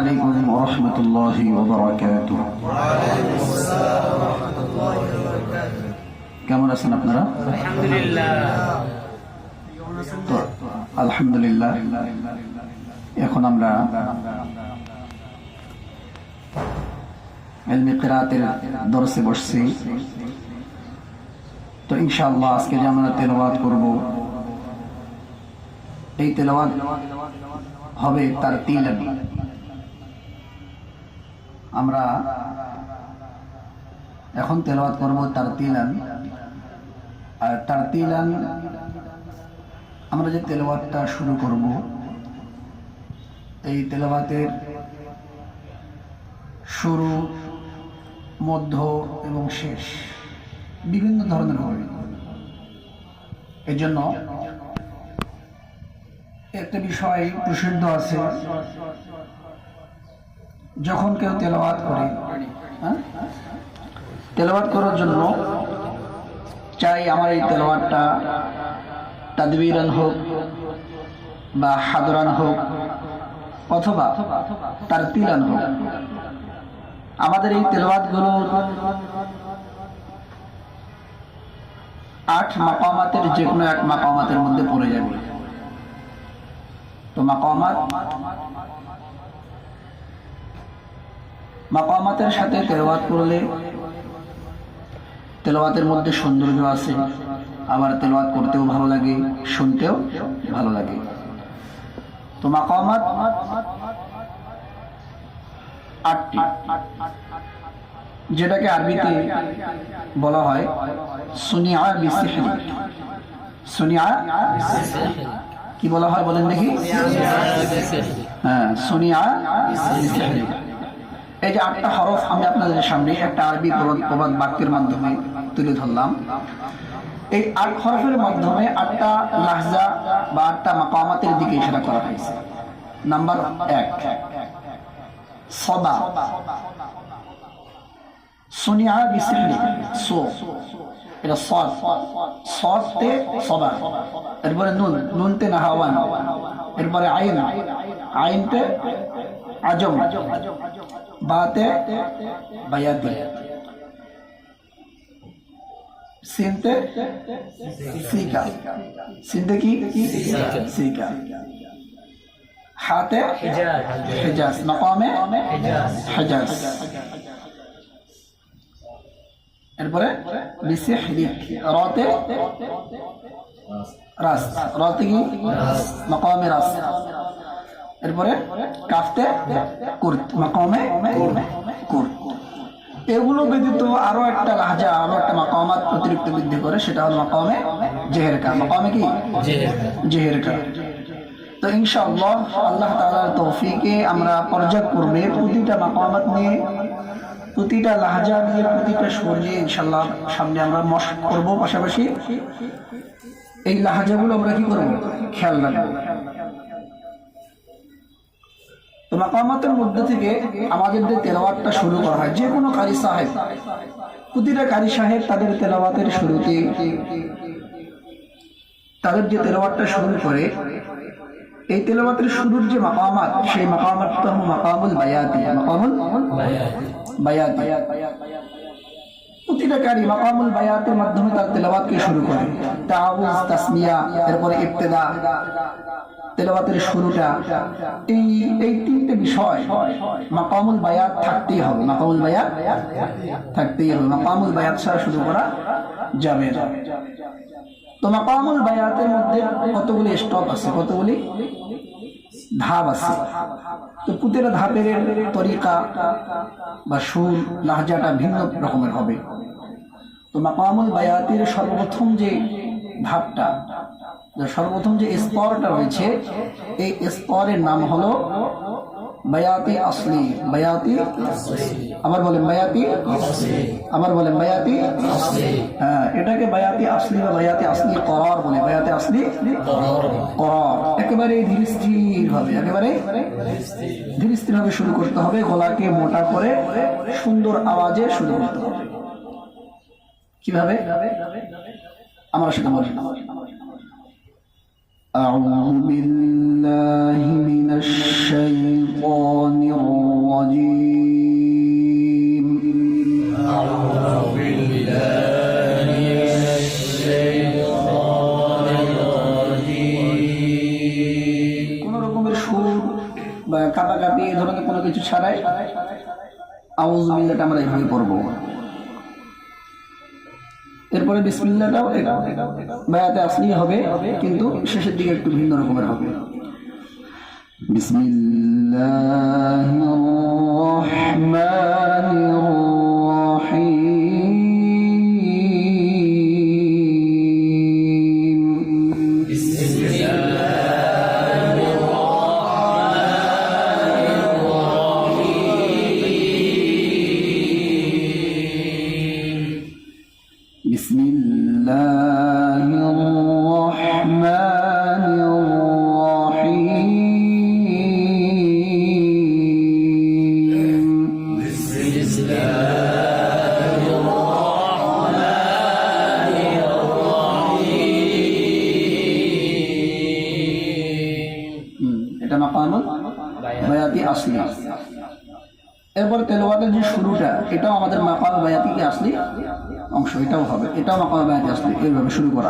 عليكم ورحمة الله وبركاته কেমন আছেন আপনারা আলহামদুলিল্লাহ তো আলহামদুলিল্লাহ এখন আমরা এলমি কিরাতের দর্শে বসছি তো ইনশাআল্লাহ আজকে যে আমরা তেলাওয়াত করব এই তেলাওয়াত হবে তার তিন আমরা এখন তেলাওয়াত করব তার তিলান আর তার তিলান আমরা যে তেলাওয়াতটা শুরু করব, এই তেলাওয়াতের শুরু, মধ্য এবং শেষ বিভিন্ন ধরনের হবে। এর জন্য একটা বিষয় প্রসিদ্ধ আছে। যখন কেউ তেলাওয়াত করে হ্যাঁ? তেলাওয়াত করার জন্য চাই আমার এই তেলাওয়াতটা তাদবিরান হোক বা হাদরান হোক অথবা তার তিলান হোক। আমাদের এই তেলাওয়াতগুলো আট মাকামাতের যে কোনো এক মাকামাতের মধ্যে পড়ে যাবে। তো মাকামাত মাকামাতের সাথে তেলাওয়াত করলে তেলাওয়াতের মধ্যে সৌন্দর্য আছে। আবার তেলাওয়াত করতেও ভালো লাগে শুনতেও ভালো লাগে। তো মাকামাত আটটি যেটাকে আরবিতে বলা হয় সুনিয়া বিসিহরি। সুনিয়া কি বলা হয় বলেন দেখি? হ্যাঁ সুনিয়া বিসিহরি। এই যে আটটা হরফ আমি আপনাদের সামনে একটা আরবি প্রবাদ বাক্যের মাধ্যমে তুলে ধরলাম। এই আট হরফের মাধ্যমে আটটা লাহজা বা আটটা মাকামাতের দিকে ইশারা করা হয়েছে। নাম্বার এক, সদা। সুনিয়া বিসিহরি সো। এটা সদ। সদতে সদা। এরপরে নুন, নুনতে নাহাওয়ান। এরপরে আইন। আইনতে আজম বাতে বায়াতি সিনতে সিকা সিনতে কি সিকা হাতে হেজাজ মকামে হেজাজ এরপরে বিসি রতে রাস রতে কি মকামে রাস এরপরে কাফতে কুর্ত মাকামে কুর্ত এগুলো ব্যতীত আরও একটা লাহাজা আরও একটা মাকামাত অতিরিক্ত বৃদ্ধি করে সেটা হলো মাকামে জেহেরকা। মাকামে কি? জেহেরকা। তো ইনশাআল্লাহ আল্লাহ তাআলার তৌফিকে আমরা পর্যায়ক্রমে প্রতিটা মাকামাত নিয়ে প্রতিটা লাহাজা নিয়ে প্রতিটা সুর নিয়ে ইনশাল্লাহ সামনে আমরা মশ করব পাশাপাশি। এই লাহাজাগুলো আমরা কি করব? খেয়াল রাখব। তো মাকামাতের মধ্যে থেকে আমাদের যে তেলাওয়াতটা শুরু করা হয়। যে কোনো কারি সাহেব, প্রতিটা কারি সাহেব তাদের তেলাওয়াতের শুরুতে তাদের যে তেলাওয়াতটা শুরু করে, এই তেলাওয়াতের শুরুর যে মাকামাত, সেই মাকামাতটা হলো মাকামুল বায়াতি মাকামুল বায়াতি। প্রতিটা কারি মাকামুল বায়াতের মাধ্যমে তার তেলাওয়াতকে শুরু করে। তাআউজ তাসমিয়া, এরপরে ইবতেদা। তেলাওয়াতের শুরুটা এই এই তিনটে বিষয় মাকামুল বায়াত থাকতেই হবে, মাকামুল বায়াত থাকতেই হবে, মাকামুল বায়াত ছাড়া শুরু করা যাবে না। তো মাকামুল বায়াতের মধ্যে কতগুলি স্টপ আছে, কতগুলি ধাপ আছে? তো প্রতিটা ধাপের তরিকা বা সুর, লাহজাটা ভিন্ন রকমের হবে। তো মাকামুল বায়াতের সর্বপ্রথম যে ধাপটা সর্বপ্রথম যে স্তরটা রয়েছে, এই স্তরের নাম হলো বায়াতি আসলি, বায়াতি আবার বলেন, বায়াতি আবার বলেন, বায়াতি হ্যাঁ এটাকে বায়াতি আসলি বা বায়াতি আসলি করার বলে। বায়াতি আসলি করার একেবারে ধীর স্থির ভাবে একেবারে ধীর স্থির ভাবে শুরু করতে হবে, গলাকে মোটা করে সুন্দর আওয়াজে শুরু করতে হবে। কীভাবে? আমার সাথে বলেন أعوذ بالله من الشيطان الرجيم কোন রকমের সুর বা কাটাকাটি এই ধরনের কোনো কিছু ছাড়াই আউজবিল্লাটা আমরা এইভাবে পড়বো এরপরে বিসমিল্লাটাও বায়াতে আসলেই হবে কিন্তু শেষের দিকে একটু ভিন্ন রকমের হবে। বিসমিল্লাহির এটা মাকামুল বায়াতি আসলি। এরপর তেলাওয়াতের যে শুরুটা, এটাও আমাদের মাকাম বায়াতিকে আসলি? অংশ, এটাও হবে, এটাও মাকাম বায়াতি আসলি এইভাবে শুরু করা।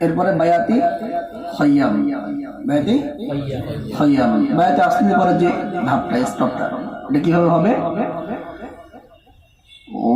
এরপরে বায়াতি হইয়াম বায়াতি হইয়াম বায়াতে আসলে পরে যে ভাবটা স্টপটা এটা কীভাবে হবে? ও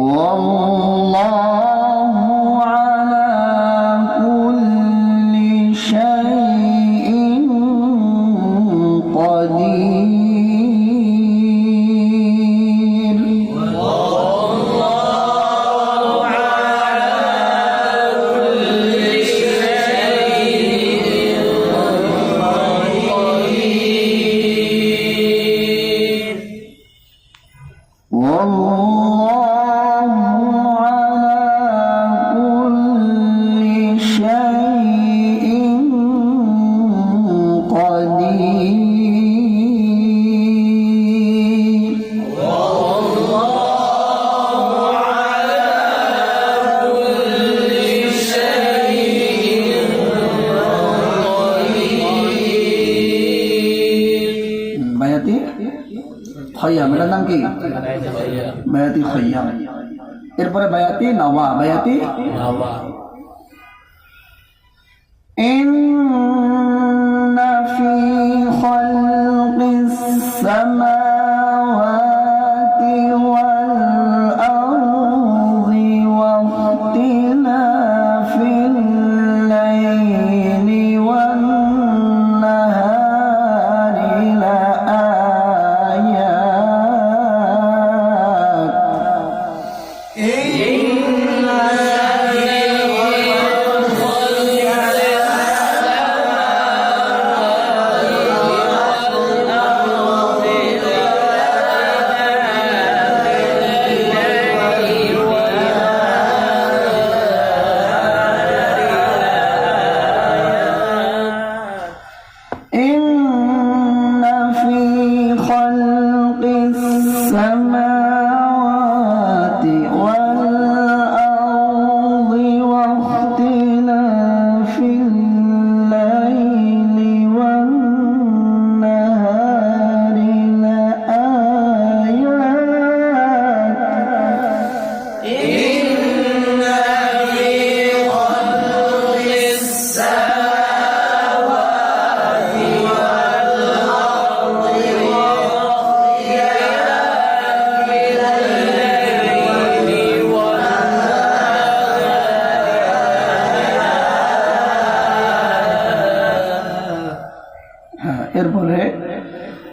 والله এটার নাম কি বায়াতি খৈয়াম এরপরে বায়াতি নওয়া বায়াতি إن في خلق السماوات لآيات এরপরে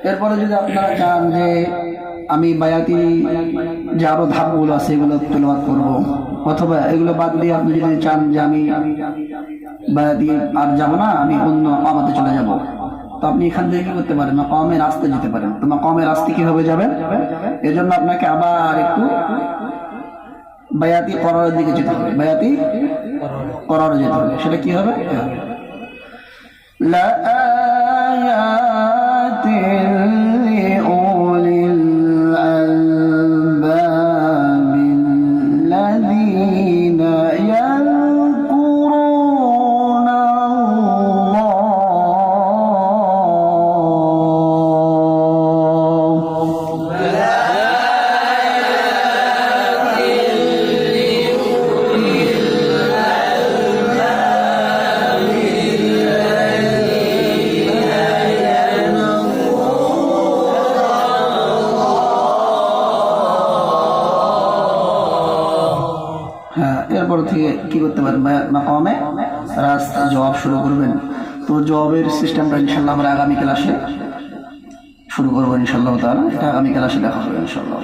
এরপরে যদি আপনারা চান যে আমি বায়াতি যে আরও ধাপগুলো আছে, এগুলো তুলবাদ করব। অথবা এগুলো বাদ দিয়ে আপনি যদি চান যে আমি বায়াতি আর যাব না, আমি অন্য আমাদের চলে যাব। তো আপনি এখান থেকে কি করতে পারেন? মাকামের রাস্তে যেতে পারেন। তো মাকামের রাস্তে কীভাবে যাবেন এজন্য আপনাকে আবার একটু বায়াতি করার দিকে যেতে হবে। বায়াতি করার যেতে হবে। সেটা কি হবে? লা لأولي থেকে কি করতে পারেন মাকামে রাস্তা জব শুরু করবেন। তো জবাবের সিস্টেমটা ইনশাল্লাহ আমরা আগামী ক্লাসে শুরু করব ইনশাল্লাহ তারা এটা আগামী ক্লাসে দেখা হবে ইনশাল্লাহ